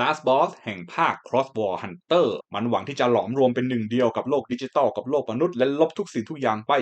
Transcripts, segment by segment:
Last Boss แห่งภาค Cross War Hunter มันหวังที่จะหลอมรวมเป็นหนึ่งเดียวกับโลกดิจิตอลกับโลกมนุษย์และลบทุกสิ่งทุกอย่างไป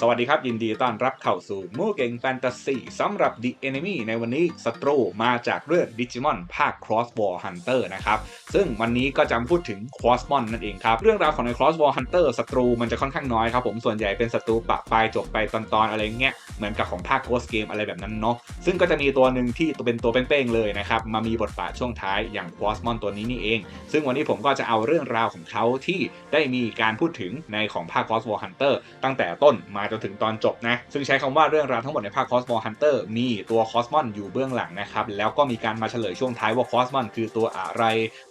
สวัสดีครับ ยินดีต้อนรับเข้าสู่มูเก่งแฟนตาซีสำหรับ The Enemy ในวันนี้ศัตรูมาจากเรื่อง Digimon ภาค Cross War Hunter นะครับซึ่งวันนี้ก็จะพูดถึง Crossmon นั่นเองครับ เรื่องราวของใน Cross War Hunter ศัตรูมันจะค่อนข้างน้อยครับผมส่วนใหญ่เป็นศัตรูปะปลายจบไปตอนๆอะไรเงี้ยเหมือนกับของภาค Ghost Game อะไรแบบนั้นเนาะซึ่งก็จะมีตัวหนึ่งที่ตัวเป็นตัวเป้งๆเลยนะครับมามีบทบาทช่วงท้ายอย่าง Crossmon ตัวนี้นี่เอง ซึ่งวันนี้ผมก็จะเอาเรื่องราวของเขาที่ได้มีการพูดถึงในของภาค Cross War Hunter ตั้งแต่ต้นมาจนถึงตอนจบนะ ซึ่งใช้คำว่าเรื่องราวทั้งหมดในภาค Cross War Hunter มีตัว Cosmon อยู่เบื้องหลังนะครับ แล้วก็มีการมาเฉลยช่วงท้ายว่า Cosmon คือตัวอะไร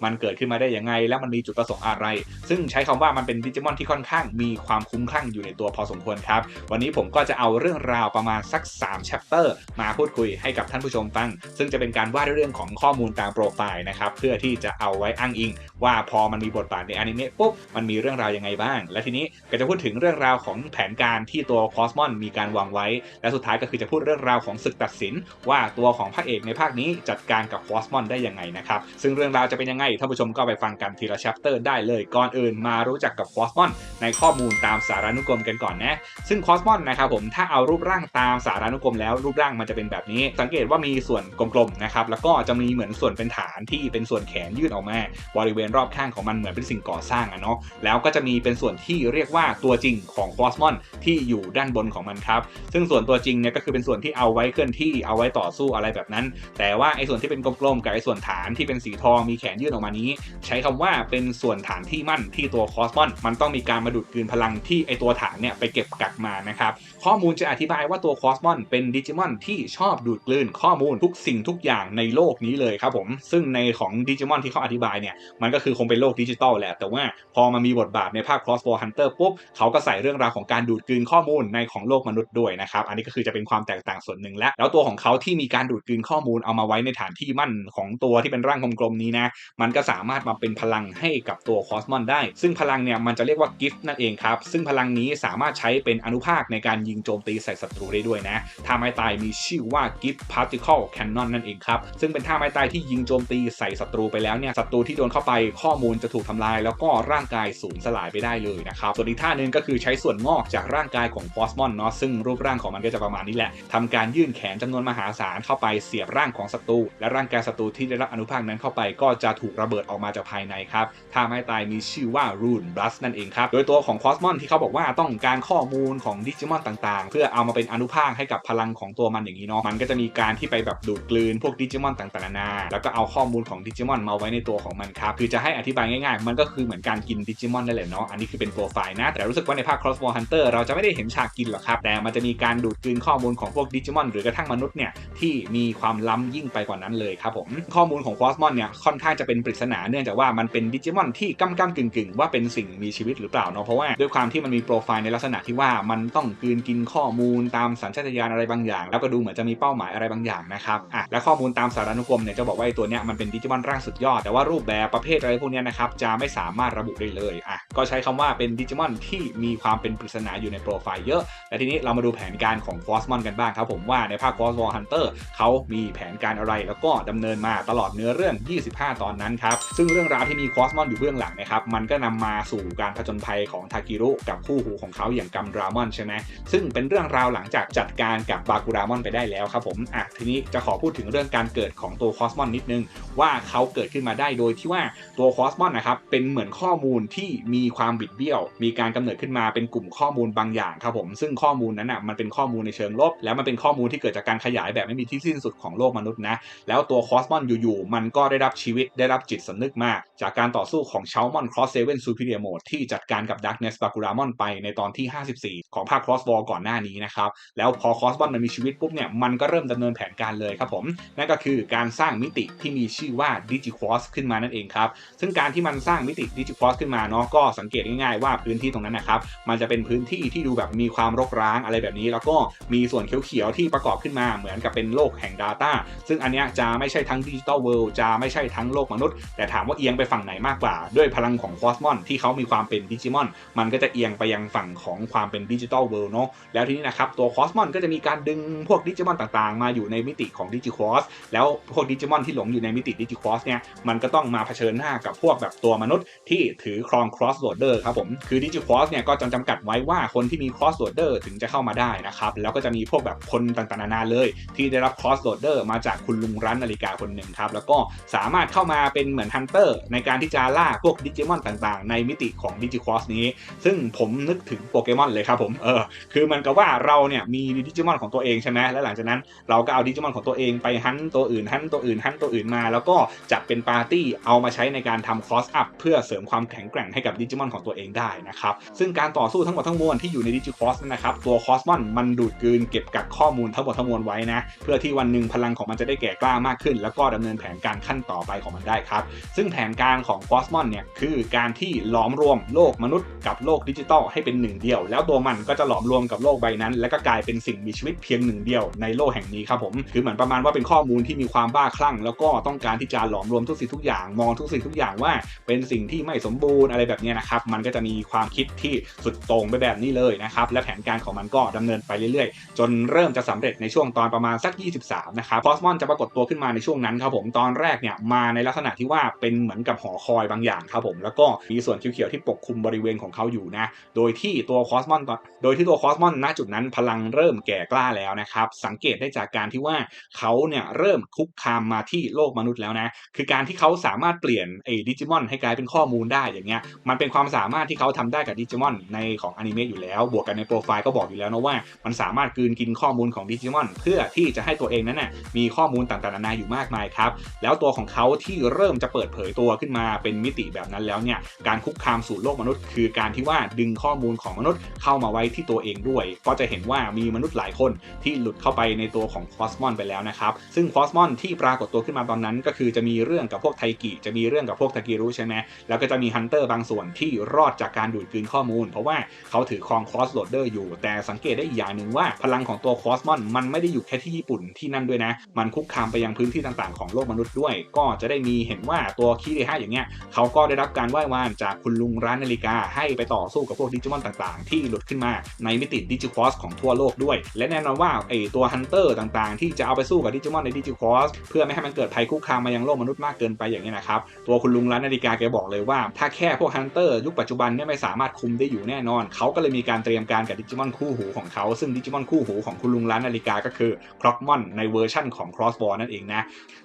มันเกิดขึ้นมาได้ยังไง แล้วมันมีจุดประสงค์อะไร ซึ่งใช้คำว่ามันเป็นดิจิมอนที่ค่อนข้างมีความคุ้มคลั่งอยู่ในตัวพอสมควรครับ วันนี้ผมก็จะเอาเรื่องราวประมาณสัก3 chapter มาพูดคุยให้กับท่านผู้ชมฟัง ซึ่งจะเป็นการว่าด้วยเรื่องของข้อมูลตามโปรไฟล์นะครับ เพื่อที่จะเอาไว้อ้างอิง ว่าพอมันมีบทบาทในอนิเมะปุ๊บ มันมีเรื่องราวยังไงบ้าง และทีนี้ก็จะพูดถึงเรื่องราวของแผนการที่ตัวคอสมอนมีการวางไว้ และสุดท้ายก็คือจะพูดเรื่องราวของศึกตัดสิน ว่าตัวของพระเอกในภาคนี้จัดการกับคอสมอนได้ยังไงนะครับ ซึ่งเรื่องราวจะเป็นยังไงท่านผู้ชมก็ไปฟังกันทีละชัปเตอร์ได้เลยก่อนอื่นมารู้จักกับคอสมอนในข้อมูลตามสารานุกรมกันก่อนนะซึ่งคอสมอนนะครับผมถ้าเอารูปร่างตามสารานุกรมแล้วรูปร่างมันจะเป็นแบบนี้ สังเกตว่ามีส่วนกลมๆนะครับแล้วก็จะมีเหมือนส่วนเป็นฐานที่เป็นส่วนแขนยื่นออกมาบริเวณรอบข้างของมันเหมือนเป็นสิ่งก่อสร้างอะเนาะแล้วก็จะมีเป็นส่วนที่เรียกว่าตัวจริงของคอสมอนที่อยูู่่ด้านบนของมันครับ ซึ่งส่วนตัวจริงเนี่ยก็คือเป็นส่วนที่เอาไว้เคลื่อนที่เอาไว้ต่อสู้อะไรแบบนั้น แต่ว่าไอ้ส่วนที่เป็นกลมๆกับไอ้ส่วนฐานที่เป็นสีทองมีแขนยื่นออกมานี้ ใช้คำว่าเป็นส่วนฐานที่มั่นที่ตัวคอสมอนมันต้องมีการมาดูดกลืนพลังที่ไอ้ตัวฐานเนี่ยไปเก็บกักมานะครับ ข้อมูลจะอธิบายว่าตัวคอสมอนเป็นดิจิมอนที่ชอบดูดกลืนข้อมูลทุกสิ่งทุกอย่างในโลกนี้เลยครับผม ซึ่งในของดิจิมอนที่เขาอธิบายเนี่ย มันก็คือคงเป็นโลกดิจิตอลแหละ แต่ว่าพอมามีบทบาทในภาค Cross War Hunter ปุ๊บ เขาก็ใส่เรื่องราวของการดูดกลืนข้อมูลในของโลกมนุษย์ด้วยนะครับ อันนี้ก็คือจะเป็นความแตกต่างส่วนหนึ่งและแล้วตัวของเขาที่มีการดูดกลืนข้อมูลเอามาไว้ในฐานที่มั่นของตัวที่เป็นร่างกลมๆนี้นะ มันก็สามารถมาเป็นพลังให้กับตัวคอสมอนได้ ซึ่งพลังเนี่ยมันจะเรียกว่ากิฟต์นั่นเองครับ ซึ่งพลังนี้สามารถใช้เป็นอนุภาคในการยิงยิงโจมตีใส่ศัตรูได้ด้วยนะท่าไม้ตายมีชื่อว่า Gift Particle Cannon นั่นเองครับ ซึ่งเป็นท่าไม้ตายที่ยิงโจมตีใส่ศัตรูไปแล้วเนี่ยศัตรูที่โดนเข้าไปข้อมูลจะถูกทำลาย แล้วก็ร่างกายสูญสลายไปได้เลยนะครับส่วนอีกท่าหนึงก็คือใช้ส่วนงอกจากร่างกายของคอสมอนเนาะซึ่งรูปร่างของมันก็จะประมาณนี้แหละทำการยื่นแขนจำนวนมหาศาลเข้าไปเสียบร่างของศัตรูและร่างกายศัตรูที่ได้รับอนุภาคนั้นเข้าไป ก็จะถูกระเบิดออกมาจากภายในครับท่าไม้ตายมีชื่อว่า Rune Blast นั่นเองครับโดยตัวของคอสมอนที่เขาบอกว่าต้องการข้อมูลของดิจิมอนต่างๆ เพื่อเอามาเป็นอนุภาคให้กับพลังของตัวมันอย่างนี้เนาะมันก็จะมีการที่ไปแบบดูดกลืนพวกดิจิมอนต่างๆนานาแล้วก็เอาข้อมูลของดิจิมอนมาไว้ในตัวของมันครับคือจะให้อธิบายง่ายๆ มันก็คือเหมือนการกินดิจิมอนนั่นแหละเนาะอันนี้คือเป็นโปรไฟล์นะแต่รู้สึกว่าในภาค Cross War Hunter เราจะไม่ได้เห็นฉากกินหรอกครับแต่มันจะมีการดูดกลืนข้อมูลของพวกดิจิมอนหรือกระทั่งมนุษย์เนี่ยที่มีความล้ำยิ่งไปกว่านั้นเลยครับผมข้อมูลของคอสมอนเนี่ยค่อนข้างจะเป็นปริศนาเนื่องจากว่ามันเป็นดิจิมอนที่ก้ำก้ำกึ่งกึ่งๆว่าเป็นสิ่งมีชีวิตหรือเปล่าเนาะเพราะว่าด้วยความที่มันมีโปรไฟล์ในลักษณะที่ว่ามันต้องกลืนกินข้อมูลตามสัญชาตญาณอะไรบางอย่าง แล้วก็ดูเหมือนจะมีเป้าหมายอะไรบางอย่างนะครับอะและข้อมูลตามสารานุกรมเนี่ยจะบอกว่าไอ้ตัวเนี้ยมันเป็นดิจิมอนร่างสุดยอดแต่ว่ารูปแบบประเภทอะไรพวกเนี้ยนะครับจะไม่สามารถระบุได้เลยอะ ก็ใช้คำว่าเป็นดิจิมอนที่มีความเป็นปริศนาอยู่ในโปรไฟล์เยอะ และทีนี้เรามาดูแผนการของฟอสมอนกันบ้างครับผมว่าในภาค Cross War Hunter เขามีแผนการอะไรแล้วก็ดำเนินมาตลอดเนื้อเรื่อง 25 ตอนนั้นครับ ซึ่งเรื่องราวที่มีคอสมอนอยู่เบื้องหลังนะครับ มันก็นำมาสู่การผจญภัยของทากิรุกับคู่หูของเขาอย่างกัมดรามอนใช่ไหมซึ่งเป็นเรื่องราวหลังจากจัดการกับบากูรามอนไปได้แล้วครับผมอะทีนี้จะขอพูดถึงเรื่องการเกิดของตัวคอสมอนนิดนึงว่าเขาเกิดขึ้นมาได้โดยที่ว่าตัวคอสมอนนะครับเป็นเหมือนข้อมูลที่มีีความบิดเบี้ยว มีการกำเนิดขึ้นมาเป็นกลุ่มข้อมูลบางอย่างครับผมซึ่งข้อมูลนั้นอะมันเป็นข้อมูลในเชิงลบ แล้วมันเป็นข้อมูลที่เกิดจากการขยายแบบไม่มีที่สิ้นสุดของโลกมนุษย์นะแล้วตัวคอสมอนอยู่ๆมันก็ได้รับชีวิตได้รับจิตสำนึกมาจากการต่อสู้ของเชลมอนครอสเซเว่นซูเปอร์โหมดที่จัดการกับดักเนสบากูรามอนไปในตอนที่ 54 ของภาคครอสวอลก่อนหน้านี้นะครับแล้วพอคอสมอนมันมีชีวิตปุ๊บเนี่ยมันก็เริ่มดำเนินแผนการเลยครับผมนั่นก็คือการสร้างมิติที่มีชื่อว่าดิจิคอสขึ้นมานั่นเองครับซึ่งการที่มันสร้างมิติดิจิคอสขึ้นมาเนาะก็สังเกตง่ายๆว่าพื้นที่ตรงนั้นนะครับ มันจะเป็นพื้นที่ที่ดูแบบมีความรกร้างอะไรแบบนี้ แล้วก็มีส่วนเขียวๆที่ประกอบขึ้นมาเหมือนกับเป็นโลกแห่ง Data ซึ่งอันเนี้ยจะไม่ใช่ทั้งดิจิตอลเวิลด์จะไม่ใช่ทั้งโลกมนุษย์ แต่ถามว่าเอียงไปฝั่งไหนมากกว่า ด้วยพลังของคอสมอนที่เขามีความเป็นดิจิมอน มันก็จะเอียงไปยังฝั่งของความเป็นดิจิตอลเวิลด์เนาะแล้วทีนี้นะครับตัวคอสมอนก็จะมีการดึงพวกดิจิมอนต่างๆ มาอยู่ในมิติของดิจิคอสแล้วพวกดิจิมอนที่หลงอยู่ในมิติดิจิคอสเนี่ยมันก็ต้องมาเผชิญหน้ากับพวกแบบตัวมนุษย์ที่ถือครองครอสโ o ดเดอร์ครับผม คือดิจิคอสเนี่ยก็จะจำกัดไว้ว่าคนที่มีครอสโ o ดเดอร์ถึงจะเข้ามาได้นะครับ แล้วก็จะมีพวกแบบคนต่างๆนานาเลย ที่ได้รับครอสโ o ดเดอร์มาจากคุณลุงร้านนาฬิกาคนหนึ่งครับ แล้วก็สามารถเข้ามาเป็นเหมือนฮันเตอร์ในการที่จะล่าพวกดิจิมอนต่างๆ ในมิติของดิจิคอสนี้ ซึ่งผมนึกถึงโปเกมอนเลยครับผม เออ คือมันก็ว่าเราเนี่ยมีดิจิมอนของตัวเองใช่ไหมแล้วหลังจากนั้นเราก็เอาดิจิมอนของตัวเองไปฮันตัวอื่นฮันตัวอื่นฮันตัวอื่นมา แล้วก็จัดเป็นปาร์ตี้เอามาใช้ในการทำคอสอัพเพื่อเสริมความแข็งแกร่งให้กับดิจิมอนของตัวเองได้นะครับ ซึ่งการต่อสู้ทั้งหมดทั้งมวลที่อยู่ในดิจิคอสนะครับ ตัวคอสมอนมันดูดกลืนเก็บกักข้อมูลทั้งหมดทั้งมวลไว้นะ เพื่อที่วันหนึ่งพลังของมันจะได้แก่กล้ามากขึ้น แล้วก็ดำเนินแผนการขั้นต่อไปของมันได้ครับ ซึ่งแผนการของคอสมอนเนี่ยคือการที่หลอมรวมโลกมนุษย์กับโลกดิจิตอลให้เป็นหนึ่งเดียว แล้วตัวมันก็จะหลอมรวมกับโลกใบนั้น แล้วก็กลายเป็นสิ่งมีชีวิตเพียงหนึ่งเดียวในโลกแห่งนี้ครับผมคือเหมือนประมาณว่าเป็นข้อมูลที่มีความบ้าคลั่ง แล้วก็ต้องการที่จะหลอมรวมทุกสิ่งทุกอย่างมองทุกสิ่งทุกอย่างว่าเป็นสิ่งที่ไม่สมบูรณ์อะไรแบบนี้นะครับมันก็จะมีความคิดที่สุดต่งไปแบบนี้เลยนะครับและแผนการของมันก็ดำเนินไปเรื่อยๆ จนเริ่มจะสำเร็จในช่วงตอนประมาณสัก 23 นะครับคอสมอนจะปรากฏตัวขึ้นมาในช่วงนั้นครับผมตอนแรกเนี่ยมาในลักษณะที่ว่าเป็นเหมือนกับหอคอยบางอย่างครับผมแล้วก็มีส่วนเขียวๆที่ปกคลุมบริเวณของเขาอยู่นะโดยที่ตัวคอสมอนโดยที่ตัวคอสมอนณจุดนั้นพลังเริ่มแก่กล้าแล้วนะครับสังเกตได้จากการที่ว่าเขาเนี่ยเริ่มคุกคามมาที่โลกมนุษย์แล้วนะคือการที่เขาสามารถเปลี่ยนไอ้ดิจิมอนให้กลายเป็นข้อมูลได้อย่างเงี้ยมันเป็น็นความสามารถที่เขาทำได้กับดิจิมอนในของอนิเมะอยู่แล้ว บวกกันในโปรไฟล์ก็บอกอยู่แล้วนะว่ามันสามารถกืนกินข้อมูลของดิจิมอนเพื่อที่จะให้ตัวเองนั้นน่ะมีข้อมูลต่างๆนานาอยู่มากมายครับ แล้วตัวของเขาที่เริ่มจะเปิดเผยตัวขึ้นมาเป็นมิติแบบนั้นแล้วเนี่ยการคุกคามสู่โลกมนุษย์ คือการที่ว่าดึงข้อมูลของมนุษย์เข้ามาไว้ที่ตัวเองด้วย ก็จะเห็นว่ามีมนุษย์หลายคนที่หลุดเข้าไปในตัวของคอสมอนไปแล้วนะครับ ซึ่งคอสมอนที่ปรากฏตัวขึ้นมาตอนนั้น ก็คือจะมีเรื่องกับพวกไทกิจะมีเรื่องกับพวกทากิรุใช่ไหมแล้วก็จะมีฮันเตอร์บางส่วนที่รอดจากการดูดกลืนข้อมูล เพราะว่าเขาถือครองคอสโหลดเดอร์อยู่ แต่สังเกตได้อีกอย่างหนึ่งว่าพลังของตัวคอสมอนมันไม่ได้อยู่แค่ที่ญี่ปุ่นที่นั่นด้วยนะ มันคุกคามไปยังพื้นที่ต่างๆของโลกมนุษย์ด้วย ก็จะได้มีเห็นว่าตัวคีเดฮะอย่างเงี้ยเขาก็ได้รับการไหว้วานจากคุณลุงร้านนาฬิกา ให้ไปต่อสู้กับพวกดิจิมอนต่างๆ ที่หลุดขึ้นมาในมิติดิจิคอสของทั่วโลกด้วย และแน่นอนว่าไอตัวฮันเตอร์ต่างๆ ที่จะเอาไปสู้กับดิจิมอนในดิจิคอสเพื่อไม่ให้มันเกิดภัยคุกคามมายังโลกมนุษย์มากเกินไปอย่างนี้นะครับตัวคุณลุงร้านนาฬิกาแกบอกเลยว่าถ้าแค่พวกฮันเตอร์ยุคปัจจุบันเนี่ยไม่สามารถคุมได้อยู่แน่นอน เขาก็เลยมีการเตรียมการกับดิจิมอนคู่หูของเขา ซึ่งดิจิมอนคู่หูของคุณลุงร้านนาฬิกาก็คือคล็อกมอนในเวอร์ชั่นของ Cross b o r นั่นเองนะ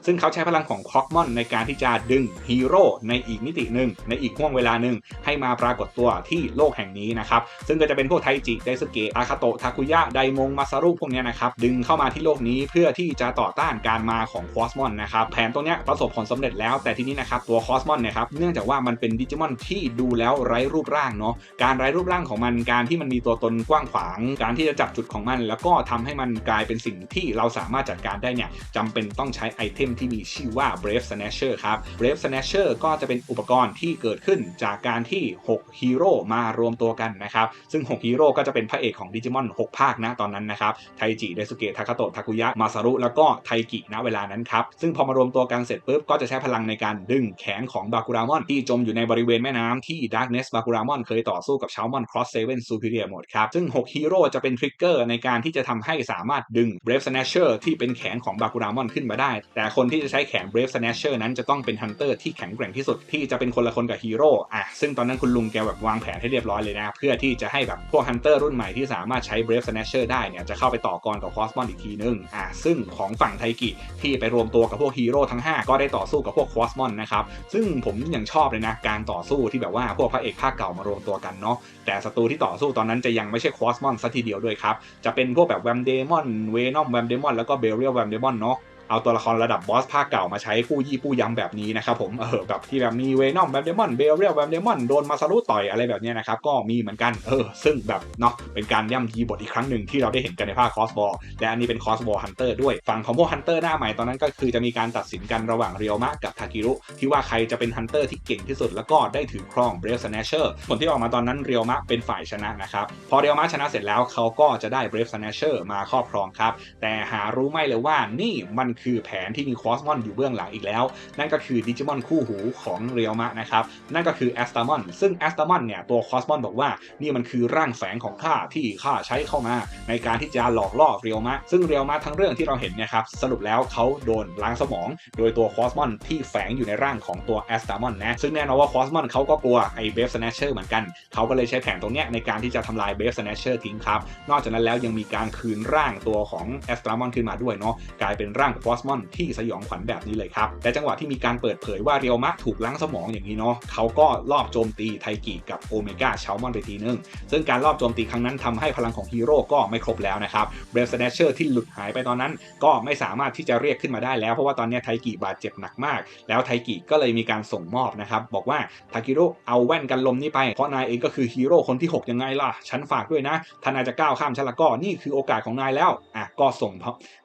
ซึ่งเขาใช้พลังของคล็อกมอนในการที่จะดึงฮีโร่ในอีกมิติหนึ่งในอีกห่วงเวลาหนึ่งให้มาปรากฏตัวที่โลกแห่งนี้นะครับ ซึ่งก็จะเป็นพวกไทจิ ไดสเกะ อาคาโตะ ทาคุยะ ไดมง มาซารุพวกนี้นะครับดึงเข้ามาที่โลกนี้เพื่อที่จะต่อต้านการมาของคอสมอนนะครับแผนตรงนี้ประสบผลสำเร็จแล้วแต่ทีนี้นะครับตัวคอสมอนเนี่ยครับเนื่องจากว่ามันเป็นดิจิมอนที่ดูแล้วไร้รูปร่างเนาะการไร้รูปร่างของมันการที่มันมีตัวตนกว้างขวาง การที่จะจับจุดของมัน แล้วก็ทำให้มันกลายเป็นสิ่งที่เราสามารถจัดการได้เนี่ยจำเป็นต้องใช้ไอเทมที่มีชื่อว่า Brave Snatcher ครับ Brave Snatcher ก็จะเป็นอุปกรณ์ที่เกิดขึ้นจากการที่ 6 ฮีโร่มารวมตัวกันนะครับ ซึ่ง 6 ฮีโร่ก็จะเป็นพระเอกของดิจิมอน 6 ภาคนะตอนนั้นนะครับ ไทจิเดสุเกะ ทาคาโตะ ทาคุยะ มาซารุ แล้วก็ไทกิณเวลานั้นครับ ซึ่งพอมารวมตัวกันเสร็จปุ๊บ ก็จะใช้พลังในการดึงแขนของบาคูรามอนที่จมอยู่ในบริเวณแม่น้ำที่ดาร์กเนสบาคูรามอนเคยต่อสู้กับชาวมอนครอสเซเว่นซูเปอร์เรียหมดครับ ซึ่ง 6 ฮีโร่จะเป็นทริกเกอร์ในการที่จะทำให้สามารถดึง Brave Snatcher ที่เป็นแขนของบาคูรามอนขึ้นมาได้ แต่คนที่จะใช้แขน Brave Snatcher นั้นจะต้องเป็นฮันเตอร์ที่แข็งแกร่งที่สุดที่จะเป็นคนละคนกับฮีโร่อะซึ่งตอนนั้นคุณลุงแกแบบวางแผนให้เรียบร้อยเลยนะ เพื่อที่จะให้แบบพวกฮันเตอร์รุ่นใหม่ที่สามารถใช้ Brave Snatcher ได้เนี่ยจะเข้าไปต่อกรกับคอสมอนอีกทีนึงอะซึ่งของฝั่งไทกิที่ไปรวมตัวกับพวกฮีโร่ทั้ง 5 ก็ได้ต่อสู้กับพวกคอสมอนนะครับซึ่งผมยังชอบเลยนะการต่อสู้ที่แบบว่าพวกพระเอกภาคเก่ามารวมตัวกันเนาะแต่ศัตรูที่ต่อสู้ตอนนั้นจะยังไม่ใช่คอสมอนซะทีเดียวด้วยครับ จะเป็นพวกแบบแวมเดมอนเวนอมแวมเดมอนแล้วก็เบเรียลแวมเดมอนเนาะ เอาตัวละครระดับบอสภาคเก่ามาใช้ปู้ยี่ปู้ยำแบบนี้นะครับผมเออแบบที่แบบมีเวนอมแบบเดมอนเบลเรียลแบบเดมอนโดนมาซารุต่อยอะไรแบบนี้นะครับก็มีเหมือนกันเออซึ่งแบบเนาะเป็นการย่ำยีบทอีกครั้งหนึ่งที่เราได้เห็นกันในภาคคอสบอลและอันนี้เป็นคอสบอลฮันเตอร์ด้วยฝั่งของพวกฮันเตอร์หน้าใหม่ตอนนั้นก็คือจะมีการตัดสินกันระหว่างเรียวมะกับทากิรุที่ว่าใครจะเป็นฮันเตอร์ที่เก่งที่สุดแล้วก็ได้ถือครองเบรฟสแนชเชอร์ผลที่ออกมาตอนนั้นเรียวมะเป็นฝ่ายชนะนะครับพอเรียวมะชนะเสร็จแล้วเขาก็จะได้เบรฟสแนชเชอร์มาครอบครองครับแต่หารู้ไม่เลยว่านี่มันคือแผนที่มีคอสมอนอยู่เบื้องหลังอีกแล้ว นั่นก็คือดิจิมอนคู่หูของเรียวมะนะครับ นั่นก็คือแอสตามอนซึ่งแอสตามอนเนี่ยตัวคอสมอนบอกว่านี่มันคือร่างแฝงของข้าที่ข้าใช้เข้ามา ในการที่จะหลอกล่อเรียวมะ ซึ่งเรียวมะทั้งเรื่องที่เราเห็นเนี่ยครับสรุปแล้วเขาโดนล้างสมอง โดยตัวคอสมอนที่แฝงอยู่ในร่างของตัวแอสตามอนนะซึ่งแน่นอนว่าคอสมอนเขาก็กลัวไอ้เบฟสแนชเชอร์เหมือนกันเขาก็เลยใช้แผนตรงเนี้ยในการที่จะทำลายเบฟสแนชเชอร์ทิ้งครับนอกจากนั้นแล้วยังมีการคืนร่างตัวของแอสตามอนขึ้นมาด้วยเนาะกลายเป็นร่างคอสมอนที่สยองขวัญแบบนี้เลยครับแต่จังหวะที่มีการเปิดเผยว่าเรียวมะถูกล้างสมองอย่างนี้เนาะเขาก็ลอบโจมตีไทกิกับโอเมก้าเชาวมอนไปทีนึง ซึ่งการรอบโจมตีครั้งนั้นทำให้พลังของฮีโร่ก็ไม่ครบแล้วนะครับเบรฟสแนชเชอร์ที่หลุดหายไปตอนนั้น ก็ไม่สามารถที่จะเรียกขึ้นมาได้แล้ว เพราะว่าตอนนี้ไทกิบาดเจ็บหนักมาก แล้วไทกิก็เลยมีการส่งมอบนะครับบอกว่าทากิโร่เอาแว่นกันลมนี้ไปเพราะนายเองก็คือฮีโร่คนที่ 6 ยังไงล่ะฉันฝากด้วยนะถ้านายจะก้าวข้ามฉันละก็นี่คือโอกาสของนายแล้วอะก็ส่ง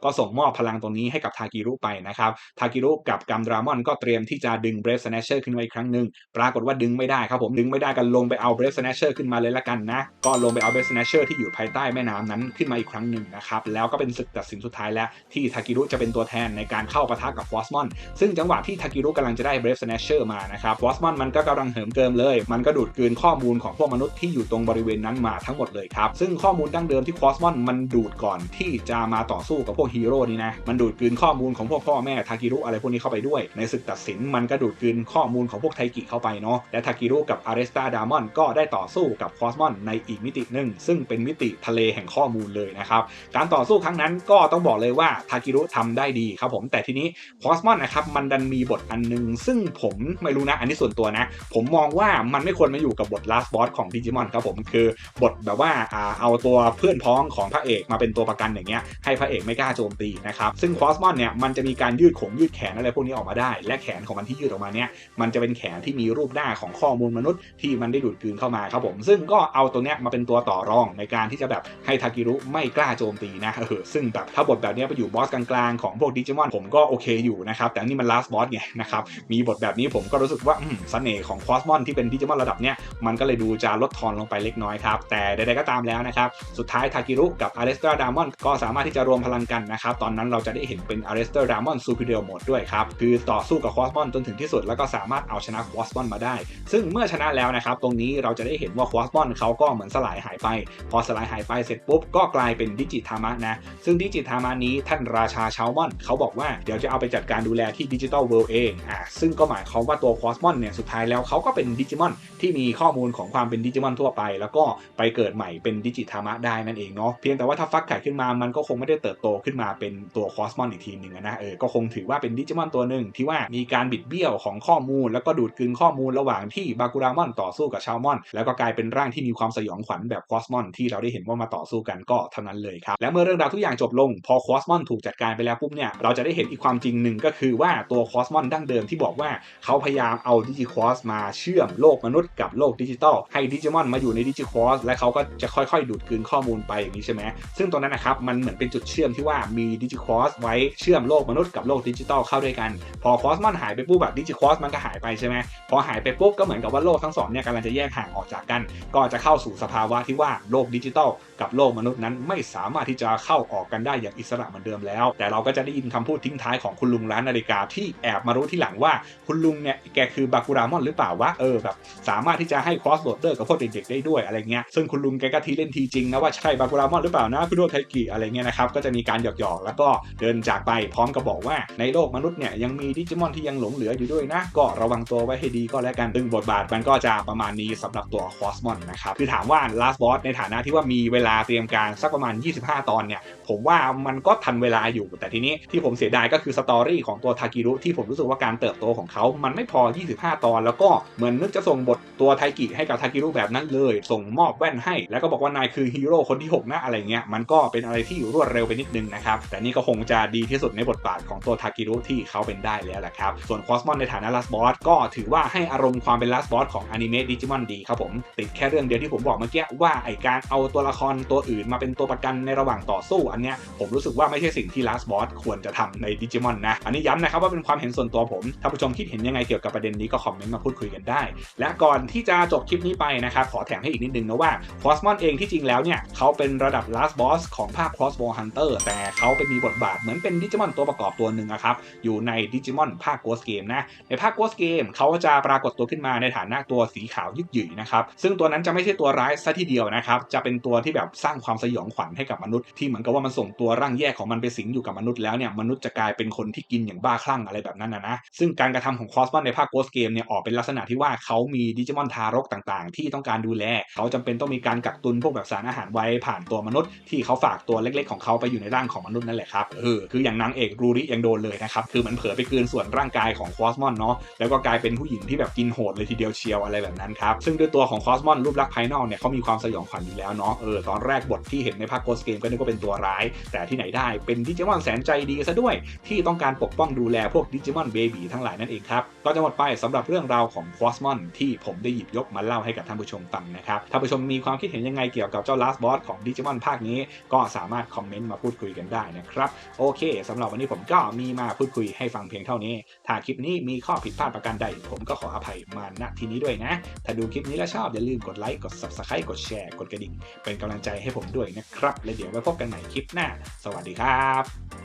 ก็ส่งมอบพลังตรงนี้ให้กับทากิรุไปนะครับทากิรุกับกัมดรามอนก็เตรียมที่จะดึงเบรฟสแนชเชอร์ขึ้นมาอีกครั้งหนึ่งปรากฏว่าดึงไม่ได้ครับผมดึงไม่ได้กันลงไปเอาเบรฟสแนชเชอร์ขึ้นมาเลยละกันนะก็ลงไปเอาเบรฟสแนชเชอร์ที่อยู่ภายใต้แม่น้ำนั้นขึ้นมาอีกครั้งหนึ่งนะครับแล้วก็เป็นศึกตัดสินสุดท้ายแล้วที่ทากิรุจะเป็นตัวแทนในการเข้าปะทะกับฟอสมอนซึ่งจังหวะที่ทากิรุกำลังจะได้เบรฟสแนชเชอร์มานะครับฟอสมอนมันก็กำลังเหิมเกิมเลย มันก็ดูดกลืนข้อมูลของพวกมนุษย์ที่อยู่ตรงบริเวณนั้นมาทั้งหมดเลยครับซึ่งข้อมูลดั้งเดิมที่ฟอสมอนมันดูดก่อนที่จะมาต่อสู้กับพวกฮีโร่นี่นะมันดูดกลืนข้อมูลของพวกพ่อแม่ทากิรุอะไรพวกนี้เข้าไปด้วย ในศึกตัดสินมันก็ดูดกลืนข้อมูลของพวกไทกิเข้าไปเนาะและทากิรุกับอาริสตาดามอนก็ได้ต่อสู้กับคอสมอนในอีกมิติหนึ่งซึ่งเป็นมิติทะเลแห่งข้อมูลเลยนะครับการต่อสู้ครั้งนั้นก็ต้องบอกเลยว่าทากิรุทำได้ดีครับผมแต่ทีนี้คอสมอนนะครับมันดันมีบทอันนึง ซึ่งผมไม่รู้นะอันนี้ส่วนตัวนะ ผมมองว่ามันไม่ควรมาอยู่กับบท last boss ของดิจิมอนครับผมคือบทแบบว่าเอาตัวเพื่อนพ้องของพระเอกมาเป็นตัวประกันอย่างเงี้ยให้พระเอกไม่กล้าโจมตีนะครับซึ่งคอสมอนเนี่ยมันจะมีการยืดขงยืดแขนอะไรพวกนี้ออกมาได้ และแขนของมันที่ยืดออกมาเนี่ยมันจะเป็นแขนที่มีรูปหน้าของข้อมูลมนุษย์ที่มันได้ดูดกลืนเข้ามาครับผมซึ่งก็เอาตัวเนี้ยมาเป็นตัวต่อรองในการที่จะแบบให้ทากิรุไม่กล้าโจมตีนะเออซึ่งแบบถ้าบทแบบนี้ไปอยู่บอสกลางๆของพวกดิจิมอนผมก็โอเคอยู่นะครับแต่นี่มัน last boss ไงนะครับมีบทแบบนี้ผมก็รู้สึกว่าเสน่ห์ของคอสมอนที่เป็นดิจิมอนระดับเนี้ยมันก็เลยดูจะลดทอนลงไปเล็กน้อยครับแต่ใดๆก็ตามแล้วนะครับสุดท้ายทากิรุกับอาร์เรสตร์ดามอนก็สามารถที่จะรวมพลังกันนะครับตอนนั้นเราจะได้เห็นเป็นเรสเตอร์ดามอนซูเปอร์เดลโหมดด้วยครับ คือต่อสู้กับคอสมอนจนถึงที่สุด แล้วก็สามารถเอาชนะคอสมอนมาได้ ซึ่งเมื่อชนะแล้วนะครับ ตรงนี้เราจะได้เห็นว่าคอสมอนเขาก็เหมือนสลายหายไป พอสลายหายไปเสร็จปุ๊บ ก็กลายเป็นดิจิทามะนะ ซึ่งดิจิทามะนี้ท่านราชาชาวมอนเขาบอกว่าเดี๋ยวจะเอาไปจัดการดูแลที่ดิจิตอลเวิลด์เองอ่าซึ่งก็หมายความว่าตัวคอสมอนเนี่ยสุดท้ายแล้วเขาก็เป็นดิจิมอนที่มีข้อมูลของความเป็นดิจิมอนทั่วไป แล้วก็ไปเกิดใหม่เป็นดิจิทามะได้นั่นเองเนาะเพียงแต่ว่าถ้าฟักไข่ขึ้นมามันก็คงไม่ได้เติบโตขึ้นมาเป็นตัวคอสมอนอีกทีหนึ่งนะเออก็คงถือว่าเป็นดิจิมอนตัวหนึ่งที่ว่ามีการบิดเบี้ยวของข้อมูล แล้วก็ดูดกลืนข้อมูลระหว่างที่บากูรามอนต่อสู้กับชาวมอน แล้วก็กลายเป็นร่างที่มีความสยองขวัญแบบคอสมอนที่เราได้เห็นว่ามาต่อสู้กันก็เท่านั้นเลยครับและเมื่อเรื่องราวทุกอย่างจบลง พอคอสมอนถูกจัดการไปแล้วปุ๊บเนี่ยเราจะได้เห็นอีกความจริงหนึ่งก็คือว่าตัวคอสมอนดั้งเดิมที่บอกว่าเขาพยายามเอาดิจิคอสมาเชื่อมโลกมนุษย์กับโลกดิจิตอลให้ดิจิมอนมาอยู่ในดิจิคอสและเขาก็จะค่อยๆ ดูดกลืนข้อมูลไปอย่างนี้ใช่ไหมซึ่งตรงนั้นนะครับมันเหมือนเป็นจุดเชื่อมที่ว่ามีดิจิคอสไว้เชื่อมโลกมนุษย์กับโลกดิจิตอลเข้าด้วยกัน พอคอสมอนหายไปปุ๊บแบบดิจิคอสมันก็หายไปใช่ไหมพอหายไปปุ๊บก็เหมือนกับว่าโลกทั้งสองเนี่ยกำลังจะแยกห่างออกจากกัน ก็จะเข้าสู่สภาวะที่ว่าโลกดิจิตอลกับโลกมนุษย์นั้นไม่สามารถที่จะเข้าออกกันได้อย่างอิสระเหมือนเดิมแล้ว แต่เราก็จะได้ยินคำพูดทิ้งท้ายของคุณลุงร้านนาฬิกาที่แอบมารู้ที่หลังว่าคุณลุงเนี่ยแกคือบากูรามอนหรือเปล่าวะเออแบบสามารถที่จะให้คอสโรเดอร์กับพวกเด็กๆได้ด้วยอะไรเงี้ยซึ่งคุณลุงแกก็ทีเล่นทีจริงนะว่าใช่บากูรามอนหรือเปล่านะคุโดไทกิอะไรเงี้ยนะครับก็จะมีการหยอกๆแล้วก็เดินจากไป พร้อมกับบอกว่าในโลกมนุษย์เนี่ยยังมีดิจิมอนที่ยังหลงเหลืออยู่ด้วยนะ ก็ระวังตัวไว้ให้ดีก็แล้วกันซึ่งบทบาทมันก็จะประมาณนี้สำหรับตัวคอสมอนนะครับคือถามว่า last boss ในฐานะที่ว่ามีเวลาเตรียมการสักประมาณ 25 ตอนเนี่ยผมว่ามันก็ทันเวลาอยู่แต่ทีนี้ที่ผมเสียดายก็คือสตอรี่ของตัวทากิรุที่ผมรู้สึกว่าการเติบโตของเขา มันไม่พอ 25 ตอน แล้วก็เหมือนนึกจะส่งบทตัวไทกิให้กับทากิรุแบบนั้นเลย ส่งมอบแว่นให้ แล้วก็บอกว่านายคือฮีโร่คนที่ 6 นะอะไรเงี้ย มันก็เป็นอะไรที่รวดเร็วไปนิดนึงนะครับ แต่นี่ก็คงจะดีที่ที่สุดในบทบาทของตัวทากิรุที่เขาเป็นได้แล้วแหละครับ ส่วนคอสมอนในฐานะลาสบอสก็ถือว่าให้อารมณ์ความเป็นลาสบอสของอนิเมะดิจิมอนดีครับผม ติดแค่เรื่องเดียวที่ผมบอกเมื่อกี้ว่าไอการเอาตัวละครตัวอื่นมาเป็นตัวประกันในระหว่างต่อสู้อันเนี้ยผมรู้สึกว่าไม่ใช่สิ่งที่ลาสบอสควรจะทำในดิจิมอนนะ อันนี้ย้ำนะครับว่าเป็นความเห็นส่วนตัวผมถ้าผู้ชมคิดเห็นยังไงเกี่ยวกับประเด็นนี้ก็คอมเมนต์มาพูดคุยกันได้ และก่อนที่จะจบคลิปนี้ไปนะครับขอแถมให้อีกนิดนึงนะว่าคอสมอนเองที่จริงแล้วเนี่ยเขาเป็นระดับ last boss ของภาค Crossbow Hunter แต่เขาไปมีบทบาทเหมือนเป็นดิจิมอนตัวประกอบตัวหนึ่งอะครับ อยู่ในดิจิมอนภาค Ghost Game นะ ในภาค Ghost Game เขาจะปรากฏตัวขึ้นมาในฐานะตัวสีขาวยึกหยืนะครับ ซึ่งตัวนั้นจะไม่ใช่ตัวร้ายซะทีเดียวนะครับ จะเป็นตัวที่แบบสร้างความสยองขวัญให้กับมนุษย์ที่เหมือนกับว่ามันส่งตัวร่างแยกของมันไปสิงอยู่กับมนุษย์แล้วเนี่ยมนุษย์จะกลายเป็นคนที่กินอย่างบ้าคลั่งอะไรแบบนั้นนะนะซึ่งการกระทำของคอสมอนในภาค Ghost Game เนี่ยออกเป็นลักษณะที่ว่าเขามีดิจิมอนทารกต่างๆ ที่ต้องการดูแล เขาจำเป็นต้องมีการกักตุนพวกแบบสารอาหารไว้ผ่านตัวมนุษย์ที่เขาฝากตัวเล็กๆ ของเขาไปอยู่ในร่างของมนุษย์นั่นแหละครับเออคืออย่างนางเอกรูริยังโดนเลยนะครับ คือมันเผลอไปกลืนส่วนร่างกายของคอสมอนเนาะแล้วก็กลายเป็นผู้หญิงที่แบบกินโหดเลยทีเดียวเชียวอะไรแบบนั้นครับ ซึ่งด้วยตัวของคอสมอนรูปลักษณ์ภายนอกเนี่ยเขามีความสยองขวัญอยู่แล้วเนาะเออตอนแรกบทที่เห็นในภาคโกสเกมก็นึกว่าเป็นตัวร้าย แต่ที่ไหนได้เป็นดิจิมอนแสนใจดีซะด้วย ที่ต้องการปกป้องดูแลพวกดิจิมอนเบบีทั้งหลายนั่นเองครับก็จะหมดไปสำหรับเรื่องราวของคอสมอนที่ผมได้หยิบยกมาเล่าให้กับท่านผู้ชมฟังนะครับท่านผู้ชมมีความคิดเห็นยังไงเกี่ยวกับเจ้า last boss ของดิจิมอนภาคนี้ ก็สามารถคอมเมนต์มาพูดคุยกันได้นะครับโอเคสำหรับวันนี้ผมก็มีมาพูดคุยให้ฟังเพียงเท่านี้ ถ้าคลิปนี้มีข้อผิดพลาดประการใด ผมก็ขออภัยมาณที่นี้ด้วยนะ ถ้าดูคลิปนี้แล้วชอบอย่าลืมกดไลค์ กด subscribe กดแชร์ กดกระดิ่ง เป็นกำลังใจให้ผมด้วยนะครับ และเดี๋ยวไว้พบกันใหม่คลิปหน้า สวัสดีครับ